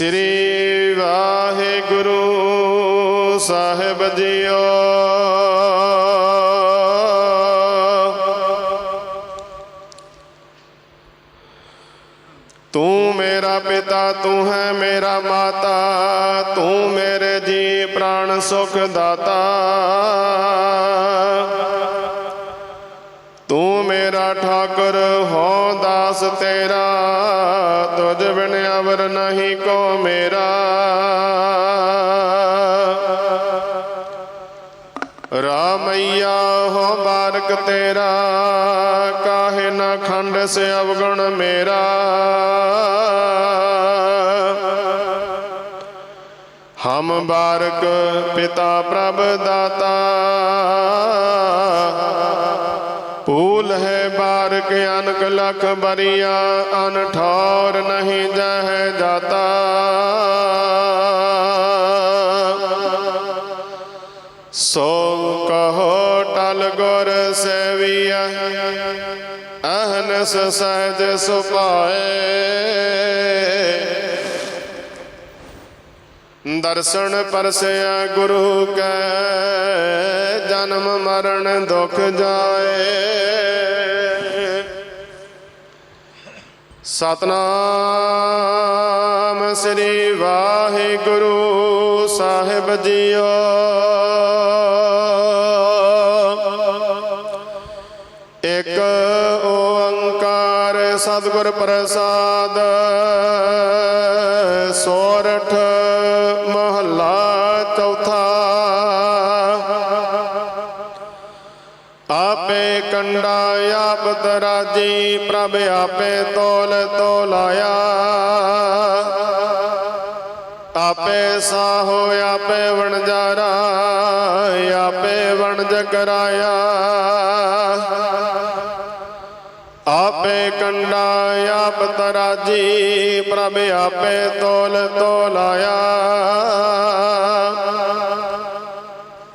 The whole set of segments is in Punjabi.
ਸ੍ਰੀ ਵਾਹਿਗੁਰੂ ਸਾਹਿਬ ਜੀਓ। ਤੂੰ ਮੇਰਾ ਪਿਤਾ, ਤੂੰ ਹੈ ਮੇਰਾ ਮਾਤਾ, ਤੂੰ ਮੇਰੇ ਜੀ ਪ੍ਰਾਣ ਸੁਖ ਦਾਤਾ। ਤੂੰ ਮੇਰਾ ਠਾਕੁਰ ਹੋ ਦਾਸ ਤੇਰਾ ਤੁਝ ਬਿਨ ਅਵਰ ਨਹੀਂ ਕੋ ਮੇਰਾ। ਰਾਮਈਆ ਹੋ ਬਾਰਕ ਤੇਰਾ, ਕਾਹੇ ਨਾ ਖੰਡ ਸੇ ਅਵਗੁਣ ਮੇਰਾ। ਹਮ ਬਾਰਕ ਪਿਤਾ ਪ੍ਰਭ ਦਾਤਾ। ਪੂਲ ਹੈ ਬਾਰਕ ਅਨਕ ਲਖ ਬਰੀਆ ਅਨਠੌਰ ਨਹੀਂ ਜਹ ਜਾਤਾ। ਸੋ ਕਹੋ ਟਲ ਗੁਰ ਸੇਵੀਐ, ਅਹਨਸ ਸਹਿਜ ਸੁਪਾਏ ਦਰਸ਼ਨ ਪਰਸਿਆ ਗੁਰੂ ਕੈ, ਜਨਮ ਮਰਨ ਦੁਖ ਜਾਏ। ਸਤਨਾਮ ਸ੍ਰੀ ਵਾਹਿਗੁਰੂ ਸਾਹਿਬ ਜੀਓ। ਇਕ ਓੰਕਾਰ ਸਤਿਗੁਰ ਪ੍ਰਸਾਦ ਸੋ ਤਰਾਜੀ ਪ੍ਰਭ ਆਪੇ ਤੋਲ ਤੋਲਾਇਆ। ਆਪੇ ਸਾਹੋ ਆਪੇ ਵਣਜਾਰਾ, ਆਪੇ ਵਣਜ ਕਰਾਇਆ। ਆਪੇ ਕੰਡਾ ਆਪ ਤਰਾਜੀ, ਪ੍ਰਭ ਆਪੇ ਤੋਲ ਤੋਲਾਇਆ।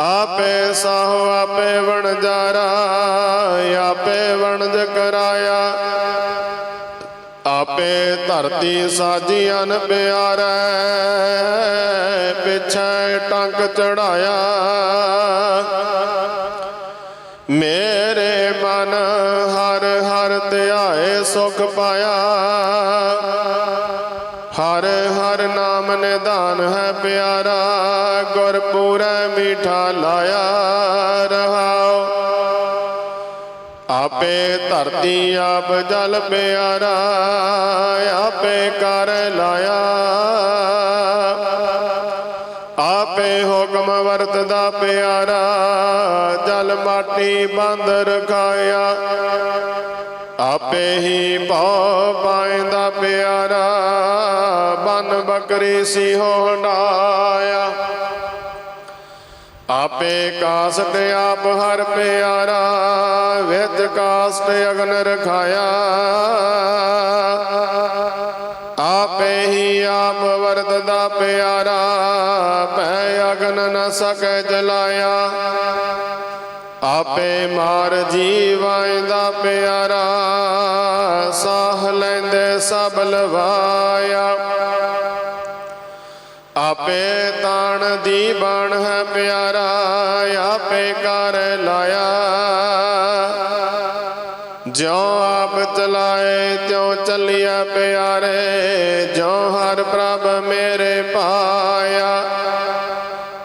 ਆਪੇ ਸਾਹੋ ਆਪੇ ਵਣਜਾਰਾ ਆਪੇ ਵਣਜ ਕਰਾਇਆ। ਆਪੇ ਧਰਤੀ ਸਾਜੀਆਂ ਪਿਆਰੈ ਪਿਛੇ ਟੰਕ ਚੜਾਇਆ। ਮੇਰੇ ਮਨ ਹਰ ਹਰ ਧਿਆਏ ਸੁਖ ਪਾਇਆ। ਹਰ ਹਰ ਨਾਮ ਨਿਧਾਨ ਹੈ ਪਿਆਰਾ ਗੁਰ ਮੀਠਾ ਲਾਇਆ। ਆਪੇ ਧਰਤੀ ਆਪ ਜਲ ਪਿਆਰਾ, ਆਪੇ ਕਰ ਲਾਇਆ। ਆਪੇ ਹੁਕਮ ਵਰਤਦਾ ਪਿਆਰਾ, ਜਲ ਮਾਟੀ ਬੰਦ ਰਖਾਇਆ। ਆਪੇ ਹੀ ਭਉ ਪਾਇੰਦਾ ਪਿਆਰਾ, ਬਨ ਬੱਕਰੀ ਸੀ ਹੋਣਾਇਆ ਆਪੇ ਕਾਸਟ ਆਪ ਹਰ ਪਿਆਰਾ ਕਾਸਟ ਅਗਨ ਰਖਾਇਆ। ਆਪੇ ਹੀ ਆਪ ਵਰਤਦਾ ਪਿਆਰਾ, ਭੈ ਅਗਨ ਨ ਸਕੈ ਜਲਾਇਆ। ਆਪੇ ਮਾਰ ਜੀਵਾਂਦਾ ਪਿਆਰਾ, ਸਾਹ ਲੈਂਦੇ ਸਭ ਲਵਾਇਆ। ਆਪੇ ਤਾਣ ਦੀ ਬਣ ਹੈ ਪਿਆਰਾ, ਆਪੇ ਕਰ ਲਾਇਆ। ਪਿਆਰੇ ਜਿਉ ਹਰ ਪ੍ਰਭ ਮੇਰੇ ਪਾਇਆ,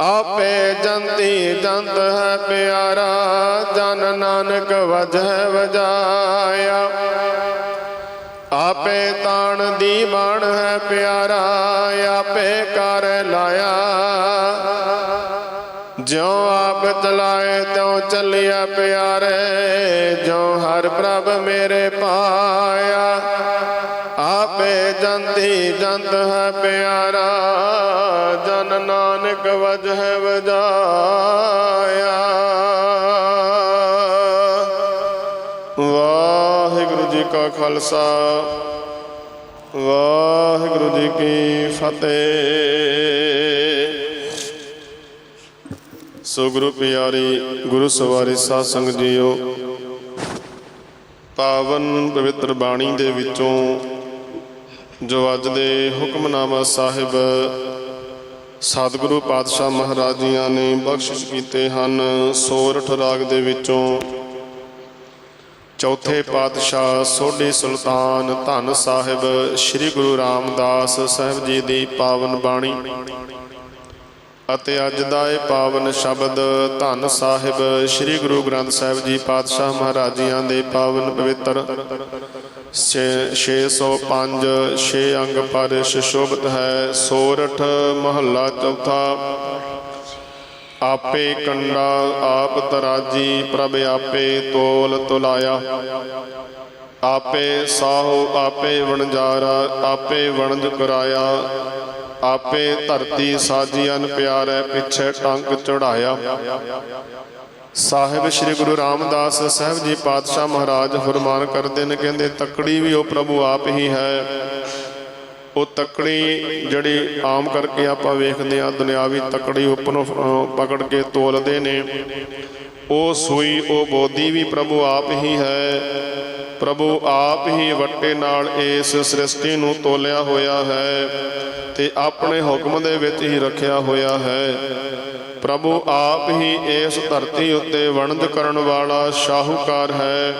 ਆਪੇ ਜੰਤੀ ਜੰਤ ਹੈ ਪਿਆਰਾ, ਜਨ ਨਾਨਕ ਵਜਹਿ ਵਜਾਇਆ। ਆਪੇ ਤਾਣ ਦੀ ਬਾਣ ਹੈ ਪਿਆਰਾ, ਆਪੇ ਕਰ ਲਾਇਆ। ਜਿਉ ਆਪ ਚਲਾਏ, ਤਿਉ ਚੱਲਿਆ ਪਿਆਰੇ, ਜਿਉ ਹਰ ਪ੍ਰਭ ਮੇਰੇ ਪਾਇਆ। ਜੰਤੀ ਜੰਤ ਹੈ ਪਿਆਰਾ, ਜਨ ਨਾਨਕ ਵਜਹਿ ਵਜਾਇਆ। ਵਾਹਿਗੁਰੂ ਜੀ ਕਾ ਖਾਲਸਾ, ਵਾਹਿਗੁਰੂ ਜੀ ਕੀ ਫਤਿਹ। ਸੋ ਗੁਰੂ ਪਿਆਰੀ, ਗੁਰੂ ਸਵਾਰੀ ਸਾਧ ਸੰਗਤ ਜੀਓ, ਪਾਵਨ ਪਵਿੱਤਰ ਬਾਣੀ ਦੇ ਵਿੱਚੋਂ ਜੋ ਅੱਜ ਦੇ ਹੁਕਮਨਾਮਾ ਸਾਹਿਬ ਸਤਿਗੁਰੂ ਪਾਤਸ਼ਾਹ ਮਹਾਰਾਜੀਆਂ ਨੇ ਬਖਸ਼ਿਸ਼ ਕੀਤੇ ਹਨ, ਸੋਰਠ ਰਾਗ ਦੇ ਵਿੱਚੋਂ। ਚੌਥੇ ਪਾਤਸ਼ਾਹ ਸੋਢੀ ਸੁਲਤਾਨ ਧੰਨ ਸਾਹਿਬ ਸ੍ਰੀ ਗੁਰੂ ਰਾਮਦਾਸ ਸਾਹਿਬ ਜੀ ਦੀ ਪਾਵਨ ਬਾਣੀ। ਅਤੇ ਅੱਜ ਦਾ ਇਹ ਪਾਵਨ ਸ਼ਬਦ ਧੰਨ ਸਾਹਿਬ ਸ੍ਰੀ ਗੁਰੂ ਗ੍ਰੰਥ ਸਾਹਿਬ ਜੀ ਪਾਤਸ਼ਾਹ ਮਹਾਰਾਜੀਆਂ ਦੇ ਪਾਵਨ ਪਵਿੱਤਰ 605 ਛੇ ਅੰਗ ਪਰ ਸ਼ੋਭਤ ਹੈ, ਸੋਰਠ ਮਹੱਲਾ ਚੌਥਾ। ਆਪੇ ਕੰਡਾ ਆਪ ਤਰਾਜੀ, ਪ੍ਰਭ ਆਪੇ ਤੋਲ ਤੁਲਾਇਆ। ਆਪੇ ਸਾਹੋ, ਆਪੇ ਵਣਜਾਰਾ, ਆਪੇ ਵਣਜ ਕਰਾਇਆ। ਆਪੇ ਧਰਤੀ ਸਾਜੀਆਂ ਪਿਆਰੈ, ਪਿੱਛੇ ਟੰਕ ਚੜਾਇਆ। ਸਾਹਿਬ ਸ੍ਰੀ ਗੁਰੂ ਰਾਮਦਾਸ ਸਾਹਿਬ ਜੀ ਪਾਤਸ਼ਾਹ ਮਹਾਰਾਜ ਫਰਮਾਨ ਕਰਦੇ ਨੇ, ਕਹਿੰਦੇ, ਤਕੜੀ ਵੀ ਉਹ ਪ੍ਰਭੂ ਆਪ ਹੀ ਹੈ। ਉਹ ਤਕੜੀ ਜਿਹੜੀ ਆਮ ਕਰਕੇ ਆਪਾਂ ਵੇਖਦੇ ਆ ਦੁਨਿਆਵੀ ਤਕੜੀ ਉੱਪਰੋਂ ਪਕੜ ਕੇ ਤੋਲਦੇ ਨੇ। ਉਹ ਸੂਈ, ਉਹ ਬੋਦੀ ਵੀ ਪ੍ਰਭੂ ਆਪ ਹੀ ਹੈ। ਪ੍ਰਭੂ ਆਪ ਹੀ ਵੱਟੇ ਨਾਲ ਇਸ ਸ੍ਰਿਸ਼ਟੀ ਨੂੰ ਤੋਲਿਆ ਹੋਇਆ ਹੈ ਤੇ ਆਪਣੇ ਹੁਕਮ ਦੇ ਵਿੱਚ ਹੀ ਰੱਖਿਆ ਹੋਇਆ ਹੈ। ਪ੍ਰਭੂ ਆਪ ਹੀ ਇਸ ਧਰਤੀ ਉੱਤੇ ਵਣਜ ਕਰਨ ਵਾਲਾ ਸ਼ਾਹੂਕਾਰ ਹੈ।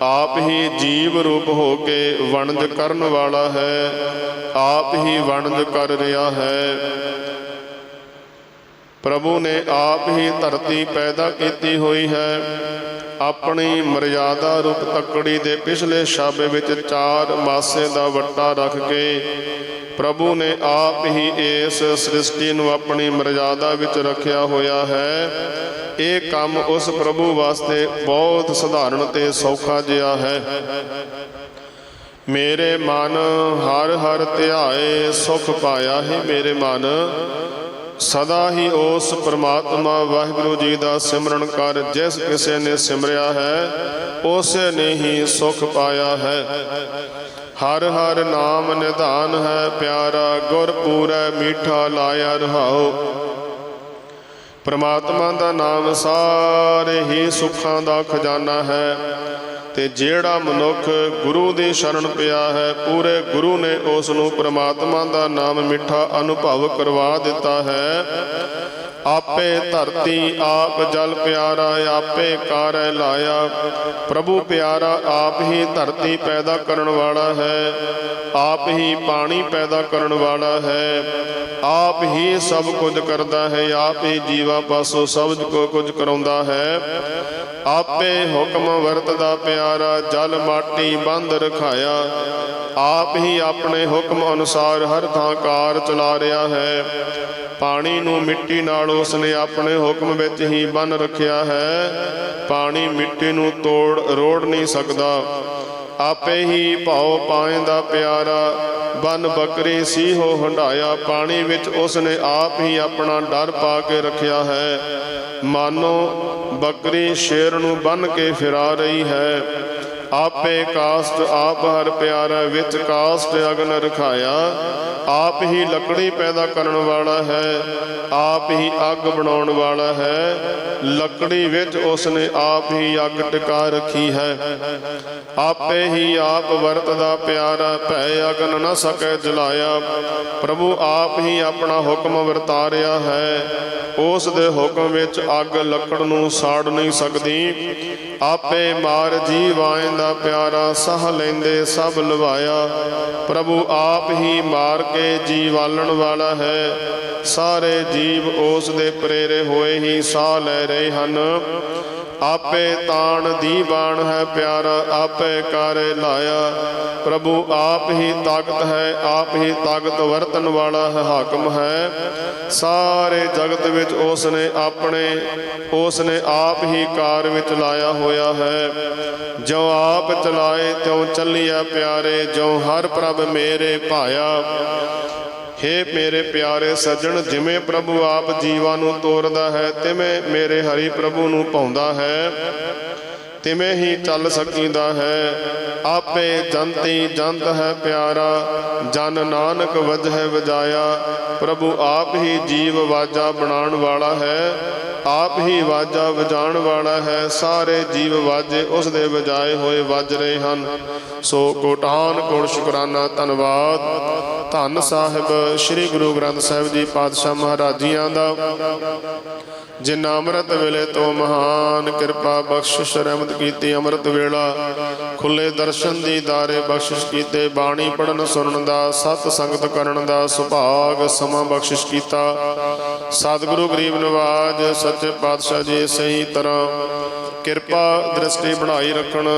ਆਪ ਹੀ ਜੀਵ ਰੂਪ ਹੋ ਕੇ ਵਣਜ ਕਰਨ ਵਾਲਾ ਹੈ। ਆਪ ਹੀ ਵਣਜ ਕਰ ਰਿਹਾ ਹੈ। ਪ੍ਰਭੂ ਨੇ ਆਪ ਹੀ ਧਰਤੀ ਪੈਦਾ ਕੀਤੀ ਹੋਈ ਹੈ। ਆਪਣੀ ਮਰਜ਼ਾਦਾ ਰੂਪ ਤੱਕੜੀ ਦੇ ਪਿਛਲੇ ਸ਼ਾਬੇ ਵਿੱਚ ਚਾਰ ਮਾਸੇ ਦਾ ਵੱਟਾ ਰੱਖ ਕੇ ਪ੍ਰਭੂ ਨੇ ਆਪ ਹੀ ਇਸ ਸ੍ਰਿਸ਼ਟੀ ਨੂੰ ਆਪਣੀ ਮਰਜ਼ਾਦਾ ਵਿੱਚ ਰੱਖਿਆ ਹੋਇਆ ਹੈ। ਇਹ ਕੰਮ ਉਸ ਪ੍ਰਭੂ ਵਾਸਤੇ ਬਹੁਤ ਸਧਾਰਨ ਤੇ ਸੌਖਾ ਜਿਹਾ ਹੈ। ਮੇਰੇ ਮਨ ਹਰ ਹਰ ਧਿਆਏ ਸੁਖ ਪਾਇਆ ਹੈ ਮੇਰੇ ਮਨ। ਸਦਾ ਹੀ ਉਸ ਪ੍ਰਮਾਤਮਾ ਵਾਹਿਗੁਰੂ ਜੀ ਦਾ ਸਿਮਰਨ ਕਰ, ਜਿਸ ਕਿਸੇ ਨੇ ਸਿਮਰਿਆ ਹੈ, ਉਸੇ ਨੇ ਹੀ ਸੁਖ ਪਾਇਆ ਹੈ। ਹਰ ਹਰ ਨਾਮ ਨਿਧਾਨ ਹੈ ਪਿਆਰਾ ਗੁਰ ਪੂਰੈ ਮੀਠਾ ਲਾਇਆ ਰਹਾਓ। ਪ੍ਰਮਾਤਮਾ ਦਾ ਨਾਮ ਸਾਰੇ ਹੀ ਸੁੱਖਾਂ ਦਾ ਖਜ਼ਾਨਾ ਹੈ ਤੇ ਜਿਹੜਾ ਮਨੁੱਖ ਗੁਰੂ ਦੀ ਸ਼ਰਨ ਪਿਆ ਹੈ, ਪੂਰੇ ਗੁਰੂ ਨੇ ਉਸ ਨੂੰ ਪ੍ਰਮਾਤਮਾ ਦਾ ਨਾਮ ਮਿੱਠਾ ਅਨੁਭਵ ਕਰਵਾ ਦਿੱਤਾ ਹੈ। ਆਪੇ ਧਰਤੀ ਆਪ ਜਲ ਪਿਆਰਾ, ਆਪੇ ਕਾਰੈ ਲਾਇਆ। ਪ੍ਰਭੂ ਪਿਆਰਾ, ਆਪ ਹੀ ਧਰਤੀ ਪੈਦਾ ਕਰਨ ਵਾਲਾ ਹੈ। ਆਪ ਹੀ ਪਾਣੀ ਪੈਦਾ ਕਰਨ ਵਾਲਾ ਹੈ। ਆਪ ਹੀ ਸਭ ਕੁਝ ਕਰਦਾ ਹੈ, ਆਪ ਹੀ ਜੀਵਾ ਪਾਸੋਂ ਸਭ ਕੁਝ ਕਰਾਉਂਦਾ ਹੈ। ਆਪੇ ਹੁਕਮ ਵਰਤਦਾ ਪਿਆਰਾ, ਜਲ ਮਾਟੀ ਬੰਦ ਰਖਾਇਆ। ਆਪ ਹੀ ਆਪਣੇ ਹੁਕਮ ਅਨੁਸਾਰ ਹਰ ਥਾਂ ਕਾਰ ਚਲਾ ਰਿਹਾ ਹੈ। ਪਾਣੀ ਨੂੰ ਮਿੱਟੀ ਨਾਲ ਉਸਨੇ ਆਪਣੇ ਹੁਕਮ ਵਿੱਚ ਹੀ ਬੰਨ ਰੱਖਿਆ ਹੈ। ਪਾਣੀ ਮਿੱਟੀ ਨੂੰ ਤੋੜ, ਰੋੜ ਨਹੀਂ ਸਕਦਾ। ਆਪੇ ਹੀ ਭਾਉ ਪਾਏ ਦਾ ਪਿਆਰਾ, ਬਨ ਬੱਕਰੀ ਸੀ ਹੋ ਹੰਡਾਇਆ ਪਾਣੀ ਵਿੱਚ ਉਸਨੇ ਆਪ ਹੀ ਆਪਣਾ ਡਰ ਪਾ ਕੇ ਰੱਖਿਆ ਹੈ। ਮਾਨੋ ਬੱਕਰੀ ਸ਼ੇਰ ਨੂੰ ਬੰਨ ਕੇ ਫਿਰਾ ਰਹੀ ਹੈ। ਆਪੇ ਕਾਸਟ ਆਪ ਹਰ ਪਿਆਰਾ ਵਿੱਚ ਕਾਸਟ ਅਗਨ ਰਖਾਇਆ। ਆਪ ਹੀ ਲੱਕੜੀ ਪੈਦਾ ਕਰਨ ਵਾਲਾ ਹੈ, ਆਪ ਹੀ ਅੱਗ ਬਣਾਉਣ ਵਾਲਾ ਹੈ। ਲੱਕੜੀ ਵਿੱਚ ਉਸਨੇ ਆਪ ਹੀ ਅੱਗ ਟਿਕਾ ਰੱਖੀ ਹੈ। ਆਪੇ ਹੀ ਆਪ ਵਰਤਦਾ ਪਿਆਰਾ ਭੈ ਅਗਨ ਨਾ ਸਕੈ ਜਲਾਇਆ। ਪ੍ਰਭੂ ਆਪ ਹੀ ਆਪਣਾ ਹੁਕਮ ਵਰਤਾ ਰਿਹਾ ਹੈ। ਉਸ ਦੇ ਹੁਕਮ ਵਿੱਚ ਅੱਗ ਲੱਕੜ ਨੂੰ ਸਾੜ ਨਹੀਂ ਸਕਦੀ। ਆਪੇ ਮਾਰ ਜੀ ਜੀਵਾਂ ਦਾ ਪਿਆਰਾ, ਸਹ ਲੈਂਦੇ ਸਭ ਲਵਾਇਆ ਪ੍ਰਭੂ ਆਪ ਹੀ ਮਾਰ ਕੇ ਜੀ ਵਾਲਣ ਵਾਲਾ ਹੈ। ਸਾਰੇ ਜੀਵ ਉਸ ਦੇ ਪ੍ਰੇਰੇ ਹੋਏ ਹੀ ਸਾਹ ਲੈ ਰਹੇ ਹਨ। ਆਪੇ ਤਾਣ ਦੀ ਬਾਣ ਹੈ ਪਿਆਰਾ, ਆਪੇ ਕਾਰੇ ਲਾਇਆ। ਪ੍ਰਭੂ ਆਪ ਹੀ ਤਾਕਤ ਹੈ, ਆਪ ਹੀ ਤਾਕਤ ਵਰਤਨ ਵਾਲਾ ਹੈ, ਹਾਕਮ ਹੈ। ਸਾਰੇ ਜਗਤ ਵਿੱਚ ਉਸ ਨੇ ਆਪਣੇ ਉਸ ਨੇ ਆਪ ਹੀ ਕਾਰ ਵਿੱਚ ਲਾਇਆ ਹੋਇਆ ਹੈ। ਜੋ ਆਪ ਚਲਾਏ, ਤਿਉ ਚੱਲਿਆ ਪਿਆਰੇ ਜੋ ਹਰ ਪ੍ਰਭ ਮੇਰੇ ਭਾਇਆ। ਹੇ ਮੇਰੇ ਪਿਆਰੇ ਸੱਜਣ, ਜਿਵੇਂ ਪ੍ਰਭੂ ਆਪ ਜੀਵਾਂ ਨੂੰ ਤੋਰਦਾ ਹੈ, ਤਿਵੇਂ ਮੇਰੇ ਹਰੀ ਪ੍ਰਭੂ ਨੂੰ ਪਾਉਂਦਾ ਹੈ, ਤਿਵੇਂ ਹੀ ਚੱਲ ਸਕੀਦਾ ਹੈ। ਆਪੇ ਜੰਤੀ ਜੰਤ ਹੈ ਪਿਆਰਾ, ਜਨ ਨਾਨਕ ਵਜਹਿ ਵਜਾਇਆ। ਪ੍ਰਭੂ ਆਪ ਹੀ ਜੀਵ ਵਾਜਾ ਬਣਾਉਣ ਵਾਲਾ ਹੈ, ਆਪ ਹੀ ਵਾਜਾ ਵਜਾਣ ਵਾਲਾ ਹੈ। ਸਾਰੇ ਜੀਵ ਵਾਜੇ ਉਸ ਦੇ ਵਜਾਏ ਹੋਏ ਵੱਜ ਰਹੇ ਹਨ। ਸੋ ਕੋਟਾਨ ਕੋਟ ਸ਼ੁਕਰਾਨਾ, ਧੰਨਵਾਦ। ਧੰਨ ਸਾਹਿਬ, ਸ੍ਰੀ ਗੁਰੂ ਗ੍ਰੰਥ ਸਾਹਿਬ ਜੀ ਪਾਤਸ਼ਾਹ ਮਹਾਰਾਜੀਆਂ ਦਾ। ਜਿਨ ਅੰਮ੍ਰਿਤ ਵੇਲੇ ਤੋਂ ਮਹਾਨ ਕਿਰਪਾ ਬਖਸ਼ਿਸ਼ ਰਹਿਮਤ ਕੀਤੀ ਅੰਮ੍ਰਿਤ ਵੇਲਾ, ਖੁੱਲੇ ਦਰਸ਼ਨ ਦੀ ਦਾਰੇ ਬਖਸ਼ਿਸ਼ ਕੀਤੇ, ਬਾਣੀ ਪੜਨ ਸੁਣਨ ਦਾ, ਸਤ ਸੰਗਤ ਕਰਨ ਦਾ ਸੁਭਾਗ ਸਮਾਂ ਬਖਸ਼ਿਸ਼ ਕੀਤਾ। ਸਤਿਗੁਰੂ ਗਰੀਬ ਨਿਵਾਜ਼, ਸੱਚੇ ਪਾਤਸ਼ਾਹ ਜੀ ਸਹੀ ਤਰ੍ਹਾਂ ਕਿਰਪਾ ਦ੍ਰਿਸ਼ਟੀ ਬਣਾਈ ਰੱਖਣ,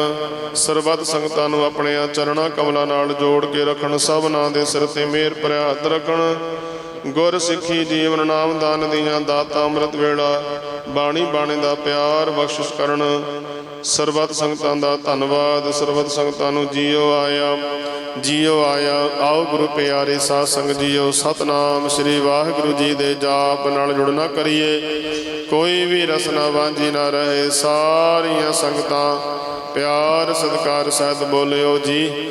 ਸਰਬੱਤ ਸੰਗਤਾਂ ਨੂੰ ਆਪਣੇ ਚਰਣਾ ਕਮਲਾਂ ਨਾਲ ਜੋੜ ਕੇ ਰੱਖਣ ਸਭਨਾਂ ਦੇ ਸਿਰ ਤੇ ਮਿਹਰ ਭਰਿਆ ਹੱਥ ਰੱਖਣ ਗੁਰ ਸਿੱਖੀ ਜੀਵਨ ਨਾਮ ਦਾਨ ਦੀਆਂ ਦਾਤਾ ਅੰਮ੍ਰਿਤ ਵੇਲਾ, ਬਾਣੀ ਬਾਣੇ ਦਾ ਪਿਆਰ ਬਖਸ਼ਿਸ਼ ਕਰਨ। ਸਰਬੱਤ ਸੰਗਤਾਂ ਦਾ ਧੰਨਵਾਦ, ਸਰਬੱਤ ਸੰਗਤਾਂ ਨੂੰ ਜੀਓ ਆਇਆ ਜੀਓ ਆਇਆ। ਆਓ ਗੁਰੂ ਪਿਆਰੇ ਸਾਧ ਸੰਗ ਜੀਓ, ਸਤਨਾਮ ਸ੍ਰੀ ਵਾਹਿਗੁਰੂ ਜੀ ਦੇ ਜਾਪ ਨਾਲ ਜੁੜਨਾ ਕਰੀਏ। ਕੋਈ ਵੀ ਰਸਨਾ ਵਾਂਝੀ ਨਾ ਰਹੇ, ਸਾਰੀਆਂ ਸੰਗਤਾਂ ਪਿਆਰ ਸਤਿਕਾਰ ਸਹਿਤ ਬੋਲਿਓ ਜੀ।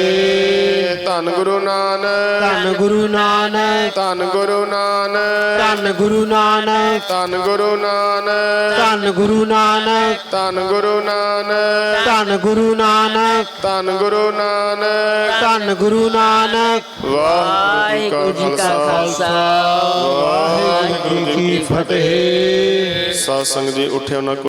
ਧੰਨ ਗੁਰੂ ਨਾਨਕ ਧੰਨ ਗੁਰੂ ਨਾਨਕ ਧੰਨ ਗੁਰੂ ਨਾਨਕ ਧੰਨ ਗੁਰੂ ਨਾਨਕ ਧੰਨ ਗੁਰੂ ਨਾਨਕ ਧੰਨ ਗੁਰੂ ਨਾਨਕ ਧੰਨ ਗੁਰੂ ਨਾਨਕ ਧੰਨ ਗੁਰੂ ਨਾਨਕ ਧੰਨ ਗੁਰੂ ਨਾਨਕ ਧੰਨ ਗੁਰੂ ਨਾਨਕ ਵਾਹਿਗੁਰੂ ਜੀ ਕਾ ਖਾਲਸਾ ਵਾਹਿਗੁਰੂ ਜੀ ਕੀ ਫਤਿਹ ਸਾਧ ਸੰਗਤ ਜੀ ਉੱਠਿਓ ਨਾ